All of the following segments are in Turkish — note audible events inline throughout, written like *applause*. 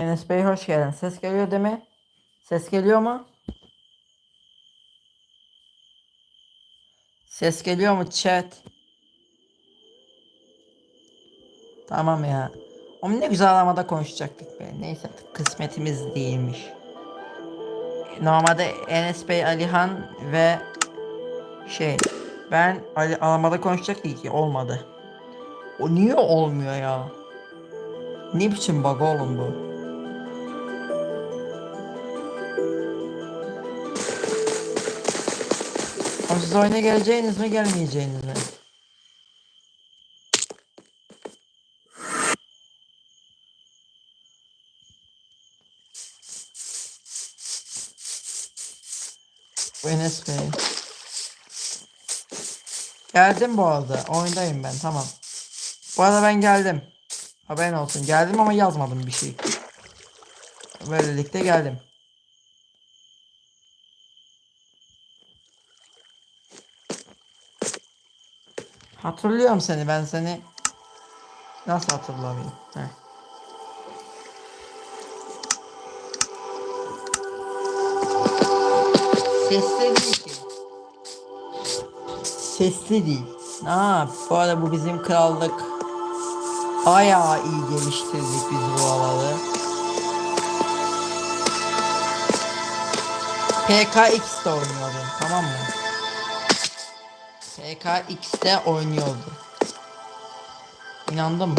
Enes Bey hoş geldin. Ses geliyor değil mi? Ses geliyor mu? Ses geliyor mu chat? Tamam ya. Ama ne güzel aramada konuşacaktık be. Neyse kısmetimiz değilmiş. Normalde Enes Bey, Alihan ve şey ben Ali aramada konuşacaktık ki olmadı. O niye olmuyor ya? Ne biçim bug oğlum bu? Siz oyuna geleceğiniz mi gelmeyeceğiniz mi? Enes Bey. Geldim bu arada. Oyundayım ben tamam. Bu arada ben geldim. Haberin olsun. Geldim ama yazmadım bir şey. Böylelikle geldim. Hatırlıyorum seni ben seni. Nasıl hatırlamayayım? Heh. Sesli değil ki. Sesli değil. Ha, bu arada bu bizim krallık. Bayağı iyi geliştirdik biz bu araları. PKX'de oynuyordu tamam mı? PKX'de oynuyordu. İnandın mı?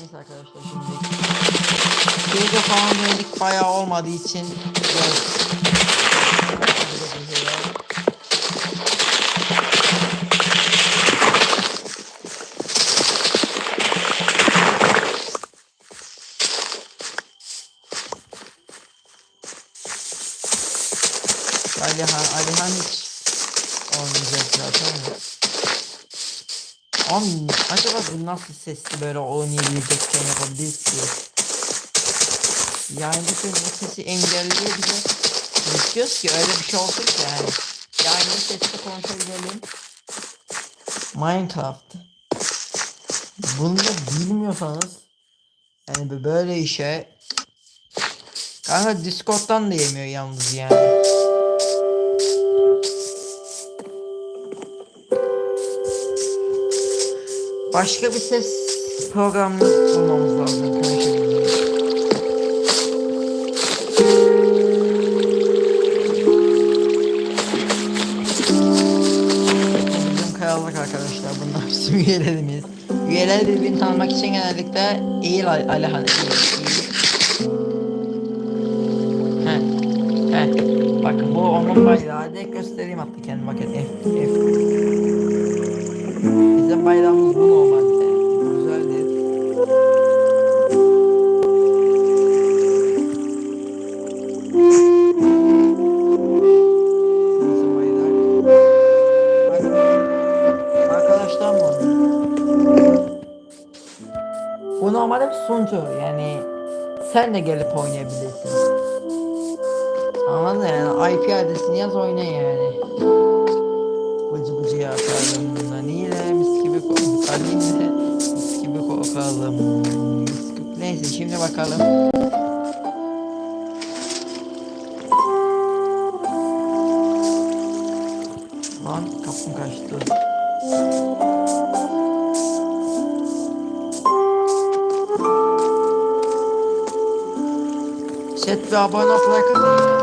Neyse arkadaşlar şimdi Şeyde falan denedik bayağı olmadığı için biraz Alihan, Alihan hiç olmayacak zaten de. Ama acaba bu nasıl sesli böyle oynayabilecekken yapabiliriz ki? Yani bu ses sesi engelliyor bize. Biz istiyoruz ki öyle bir şey olsun ki yani. Yani bu sesle konuşabilelim. Minecraft. Bunu da bilmiyorsanız yani böyle işe Kanka Discord'dan da yemiyor yalnız yani. Başka bir ses programını bulmamız lazım konuşabildiğimiz. Bizim krallık arkadaşlar bunlar bizim üyelerimiz. Üyeler birbirini tanımak için genellikle iyi Alihan iyi. He. He. Bakın bu onun bayrağı. Hadi göstereyim hatta kendim bakın. F, F. Bizim bayrağımız bu normalde. Güzeldir. Bizim bayrak. Arkadaşlar mı? Bu normalde bir sunucu yani sen de gelip oynayabilirsin. Anladın yani IP adresini yaz oyna yani. Bıcı bıcı yaparım Neyse şimdi bakalım. Lan kapım kaçtı. Chat bir abone ol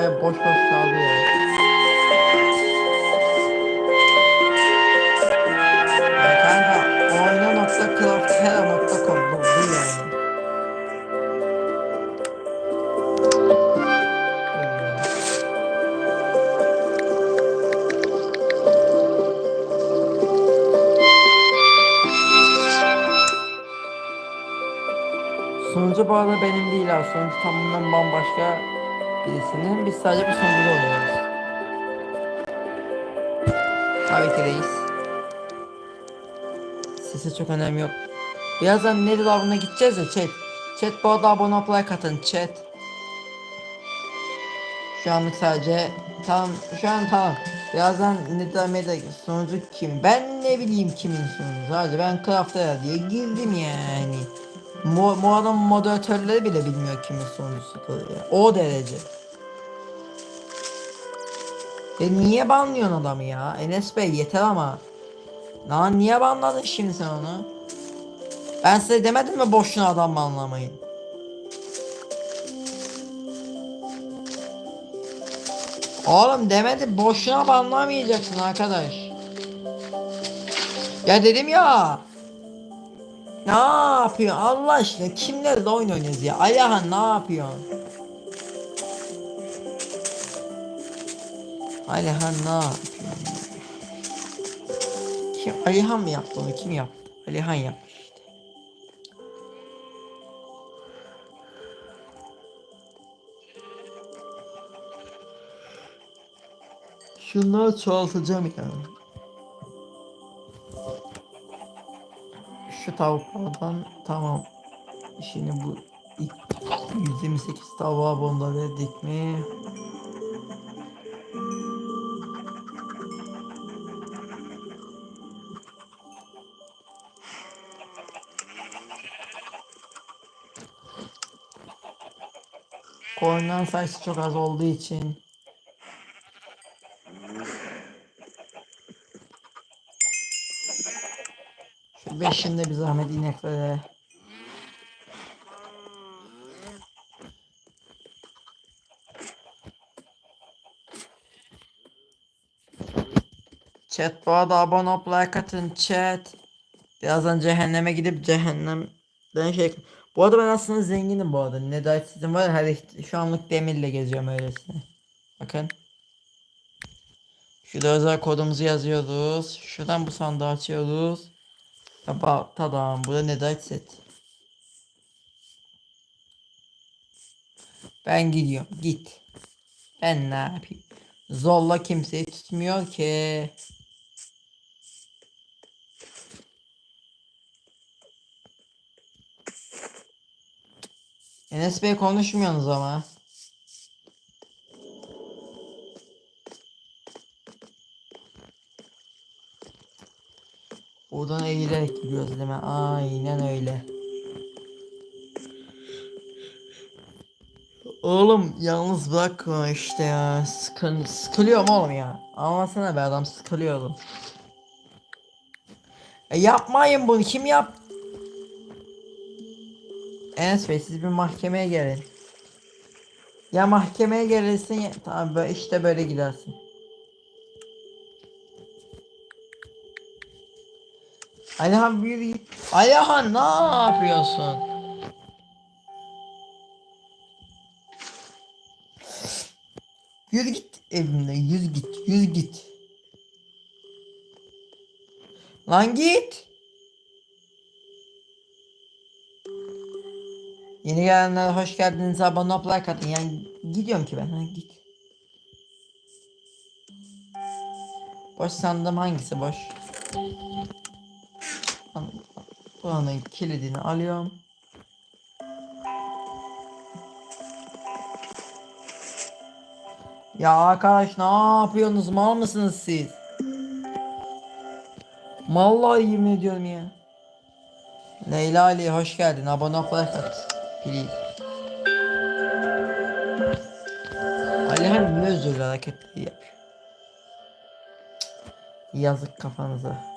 yani. Baya baya boş boş kaldı ya. Ya kanka oyna.crafthera.com bu, bu yani. Sunucu bu arada benim değil ha. Sunucu tamamen bambaşka birisinin. Biz sadece bir sunucuda oluyoruz. Tabii ki reis. Sesi çok önemli yok. Birazdan Nedir avına gideceğiz ya chat. Chat bu arada abone olup like atın chat. Şu anlık sadece tamam şu an tamam. Birazdan Nedir Avı'da sunucu kim? Ben ne bileyim kimin sunucu. Sadece ben Craft'a diye girdim yani. Mo adam moderatörleri bile bilmiyor kimin sunucusu ya. O derece. E niye banlıyorsun adamı ya? Enes Bey yeter ama. Lan niye banladın şimdi sen onu? Ben size demedim mi boşuna adam banlamayın? Oğlum demedim boşuna banlamayacaksın arkadaş. Ya dedim ya. Ne yapıyorsun? Allah aşkına kimlerle oyun oynuyoruz ya? Alihan ne yapıyorsun? Alihan ne yapıyorsun? Kim Alihan mı yaptı onu? Kim yaptı? Alihan yapmış işte. Şunları çoğaltacağım ya şu tavuklardan tamam. Şimdi bu ilk 128 tavuğa bomba verdik mi? Koyunların sayısı çok az olduğu için Beşinde bir zahmet ineklere. Chat bu arada abone olup like atın chat. Birazdan cehenneme gidip cehennemden şey... Bu arada ben aslında zenginim bu arada. Nedayet sizin var her şu anlık demirle geziyorum öylesine. Bakın. Şurada özel kodumuzu yazıyoruz. Şuradan bu sandığı açıyoruz. Taba tadam burada ne set. Ben gidiyorum git. Ben ne yapayım? Zorla kimseyi tutmuyor ki. Enes Bey konuşmuyorsunuz ama. Buradan eğilerek gidiyoruz değil mi? Aynen öyle. Oğlum yalnız bırakma işte ya. Sıkın, sıkılıyorum oğlum ya. Anlasana be adam sıkılıyorum. E yapmayın bunu kim yap? Enes Bey siz bir mahkemeye gelin. Ya mahkemeye gelirsin ya tamam işte böyle gidersin. Alihan bir git. Alihan ne yapıyorsun? Yürü git evimden yüz git yüz git. Lan git. Yeni gelenler hoş geldiniz abone olup like atın yani gidiyorum ki ben ha git. Boş sandığım hangisi boş? Buranın kilidini alıyorum. Ya arkadaş ne yapıyorsunuz? Mal mısınız siz? Vallahi yemin ediyorum ya. Leyla Ali hoş geldin. Abone ol at. Please. Alihan ne özürlü hareketleri yapıyor. Yazık kafanıza.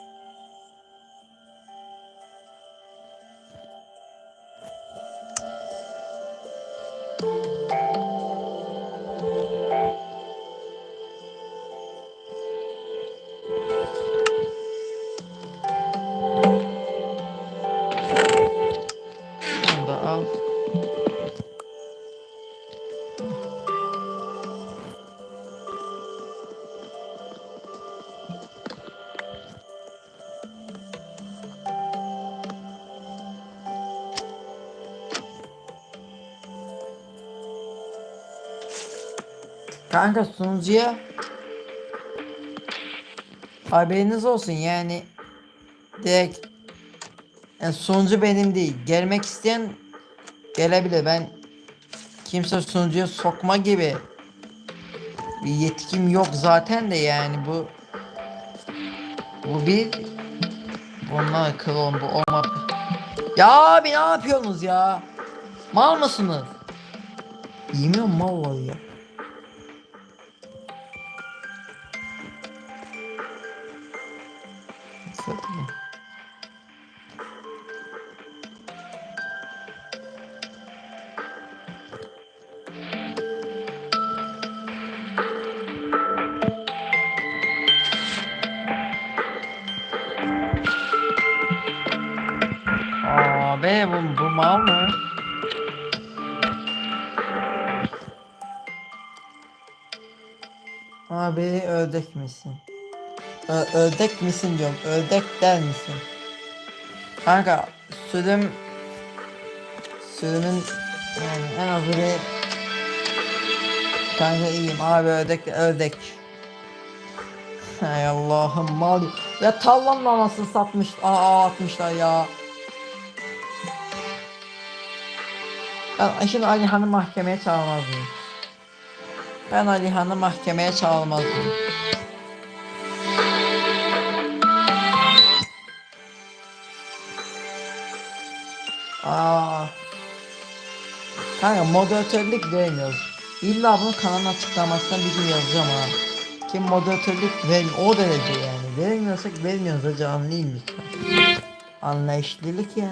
Kanka sunucuya haberiniz olsun yani. Direkt yani sunucu benim değil. Gelmek isteyen gelebilir. Ben kimse sunucuya sokma gibi bir yetkim yok zaten de yani. Bu bu bir bunlar klon bu olma ya abi ne yapıyorsunuz ya? Mal mısınız? Yemiyorum mal var ya misin? Ö ördek misin diyorum. Ördek der misin? Kanka sürüm sürümün yani en az bir Kanka iyiyim abi ördek ördek. Hay Allah'ım mal ya tallanın anasını satmış aa atmışlar ya. Ben şimdi Alihan'ı mahkemeye çağırmaz mıyım? Ben Alihan'ı mahkemeye çağırmaz Aa. Kanka moderatörlük vermiyoruz. İlla bunu kanalın açıklamasına bir gün yazacağım ha. Kim moderatörlük ver o derece yani. Vermiyorsak vermiyoruz hacı anlayayım lütfen. Anlayışlılık ya.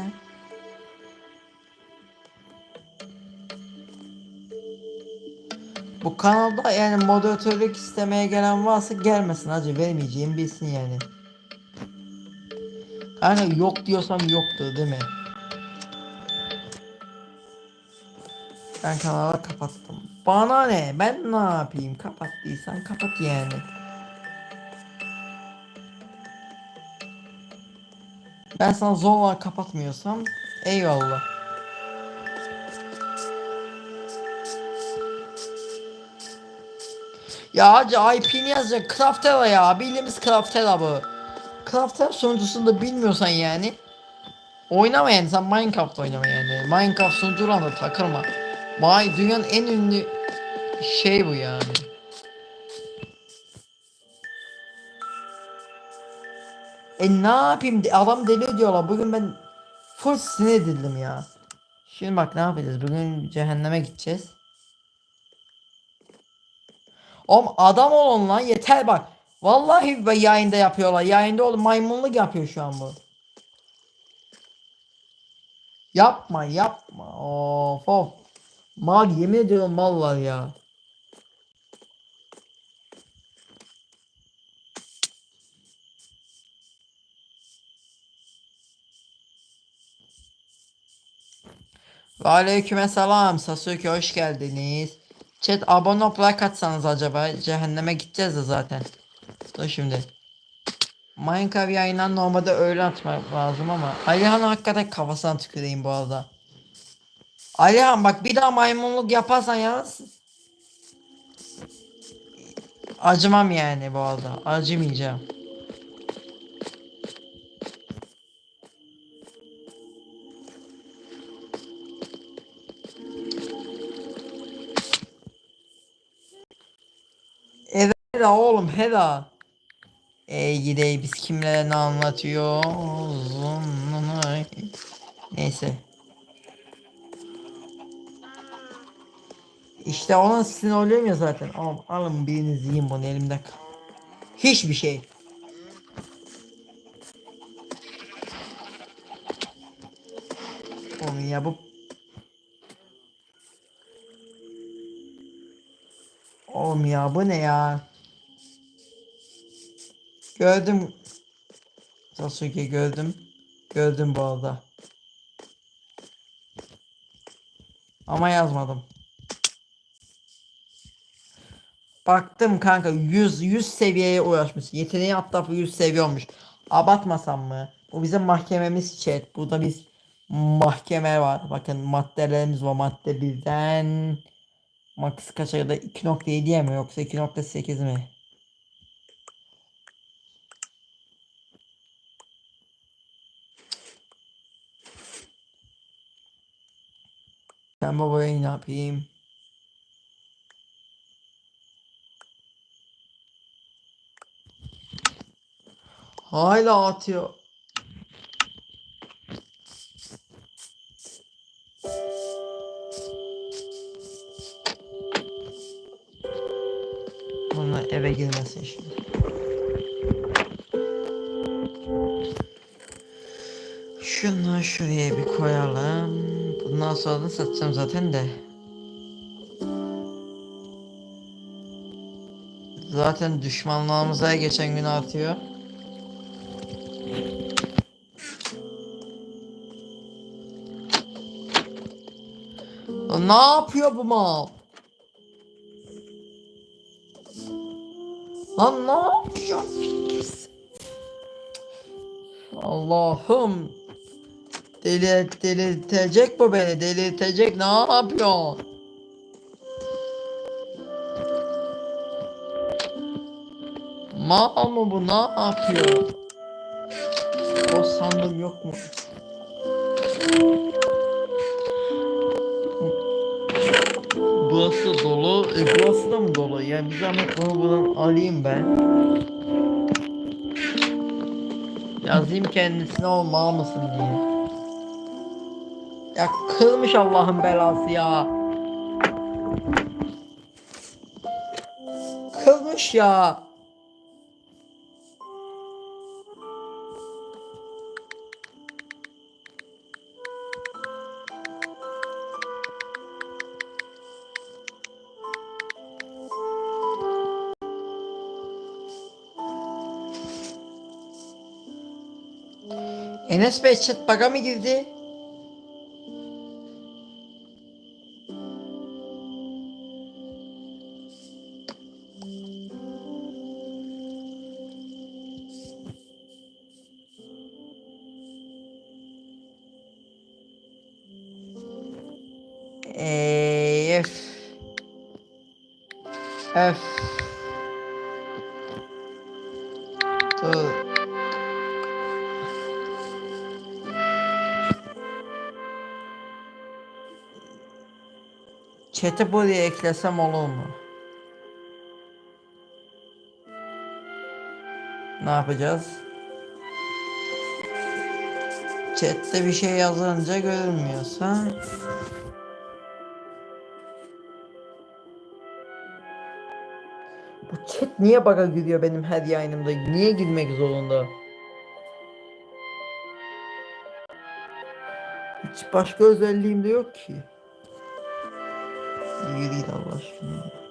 Bu kanalda yani moderatörlük istemeye gelen varsa gelmesin hacı vermeyeceğim bilsin yani. Kanka yok diyorsam yoktur değil mi? Ben kanalı kapattım. Bana ne? Ben ne yapayım? Kapattıysan kapat yani. Ben sana zorla kapatmıyorsam eyvallah. Ya hacı IP'ni yazacak Craftera ya bildiğimiz Craftera bu. Craftera sunucusunu da bilmiyorsan yani Oynama yani sen Minecraft oynama yani Minecraft sunucularına da takılma Vay dünyanın en ünlü şey bu yani E ne yapayım adam deli diyorlar bugün ben full sinir edildim ya Şimdi bak ne yapacağız bugün cehenneme gideceğiz Oğlum adam olun lan yeter bak. Vallahi be yayında yapıyorlar. Yayında oğlum maymunluk yapıyor şu an bu. Yapma yapma. Of of. Mal yemin ediyorum mal var ya. Ve aleyküm selam Sasuke hoş geldiniz. Chat abone olup like atsanız acaba cehenneme gideceğiz de zaten. Dur şimdi. Minecraft yayından normalde öyle atmak lazım ama Alihan hakikaten kafasına tüküreyim bu arada. Alihan bak bir daha maymunluk yaparsan yalnız Acımam yani bu arada. Acımayacağım. Heda oğlum Heda. Ey gidey biz kimlere ne anlatıyoruz? Neyse. İşte onun sizin oluyor ya zaten. Oğlum alın biriniz yiyin bunu elimde. Hiçbir şey. Oğlum ya bu Oğlum ya bu ne ya? Gördüm. Sasuke gördüm. Gördüm bu arada. Ama yazmadım. Baktım kanka 100 100 seviyeye ulaşmış. Yeteneği hatta 100 seviye olmuş. Abartmasam mı? Bu bizim mahkememiz chat. Burada biz mahkeme var. Bakın maddelerimiz var. Madde birden Max kaça ya da 2.7'ye mi yoksa 2.8 mi? Ben babaya ne yapayım? Hala atıyor. Bunlar eve girmesin şimdi. Şunu şuraya bir koyalım. Bundan sonra da satacağım zaten de. Zaten düşmanlarımıza geçen gün artıyor. Lan Ne yapıyor bu mal? Lan ne yapıyor? Allah'ım. Deli delirtecek bu beni. Delirtecek. Ne yapıyor? Mal mı bu? Ne yapıyor? O sandım yok mu? E, da mı dolu? Yani bir zahmet bunu buradan alayım ben. Yazayım kendisine o mal mısın diye. Ya kırmış Allah'ın belası ya. Kırmış ya. Enes Bey chat mı girdi? Eee, öf. Öf. Chat'i buraya eklesem olur mu? Ne yapacağız? Chat'te bir şey yazınca görünmüyorsa Bu chat niye bug'a giriyor benim her yayınımda? Niye girmek zorunda? Hiç başka özelliğim de yok ki. İyi değil Allah aşkına. Zordur.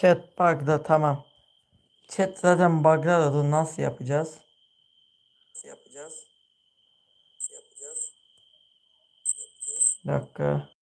Chat bug'da tamam. Chat zaten bug'da da dur nasıl yapacağız? Nasıl yapacağız? Nasıl yapacağız? Bir dakika.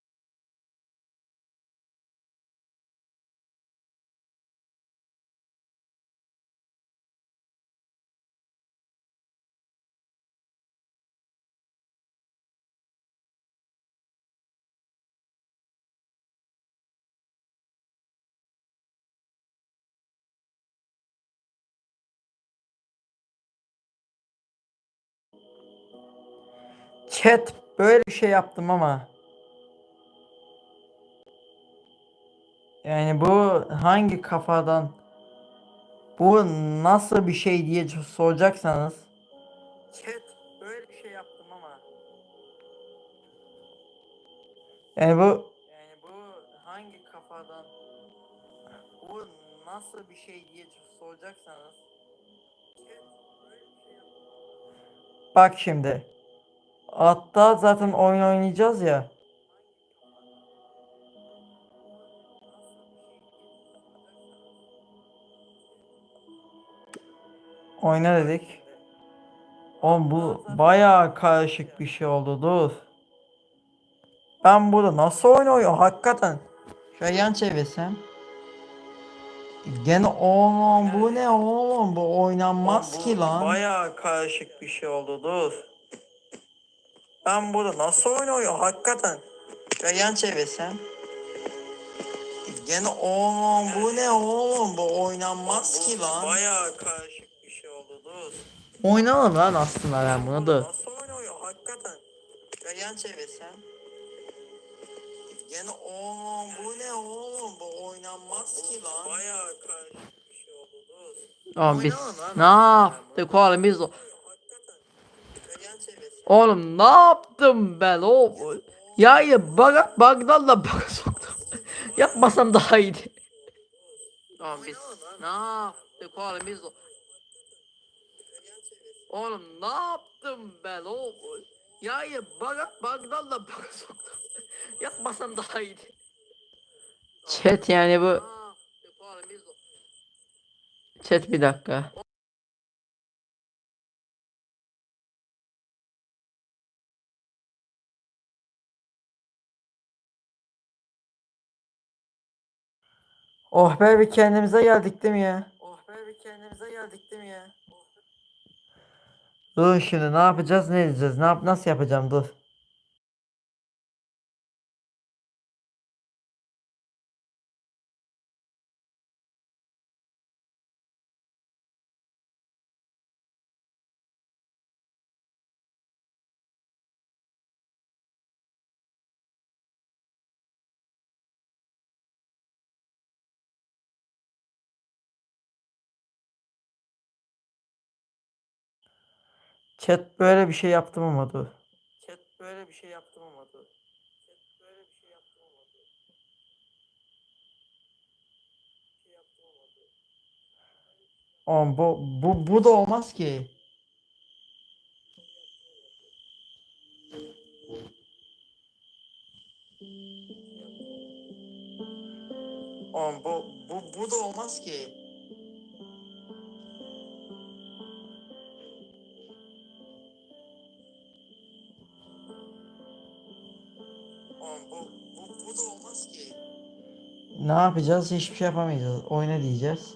Chat böyle bir şey yaptım ama. Yani bu hangi kafadan bu nasıl bir şey diye soracaksanız Chat böyle bir şey yaptım ama. Yani bu yani bu hangi kafadan bu nasıl bir şey diye soracaksanız şey. Bak şimdi. Hatta zaten oyun oynayacağız ya. Oyna dedik. Oğlum bu bayağı karışık bir şey oldu dur. Ben burada nasıl oynuyorum hakikaten. Şöyle yan çevirsem. Gene oğlum bu ne oğlum bu oynanmaz ki lan. Bayağı karışık bir şey oldu dur. Ben burada nasıl oynuyorum hakikaten. Şöyle yan çevirsem. Gene oğlum bu ne oğlum bu oynanmaz ki lan. Bayağı karışık bir şey oldu dur. Oynamam lan aslında ben bunu dur. Nasıl oynuyor hakikaten. Şöyle yan çevirsem. Gene oğlum bu ne oğlum bu oynanmaz ki lan. Bayağı karışık bir şey oldu dur. Oğlum biz ne yaptık oğlum biz o- Hakikaten. Şöyle yan çevirsem. Oğlum ne yaptım ben o yayı bak bagdalla bak soktum. *laughs* Yapmasam daha iyiydi. Oğlum biz ne yaptık oğlum biz. Oğlum ne yaptım ben o yayı bak bagdalla bak soktum. *laughs* Yapmasam daha iyiydi. Chat yani bu chat bir dakika. Oh be bir kendimize geldik değil mi ya? Oh be bir kendimize geldik değil mi ya? Dur şimdi ne yapacağız ne edeceğiz ne yap nasıl yapacağım dur. Chat böyle bir şey yaptım ama dur. Chat böyle bir şey yaptım ama dur. Oğlum bu, bu, bu da olmaz ki. Oğlum bu, bu, bu da olmaz ki. Oğlum bu, bu, bu da olmaz ki. Ne yapacağız? Hiçbir şey yapamayacağız. Oyna diyeceğiz.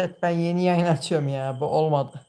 Chat ben yeni yayın açıyorum ya. Bu olmadı.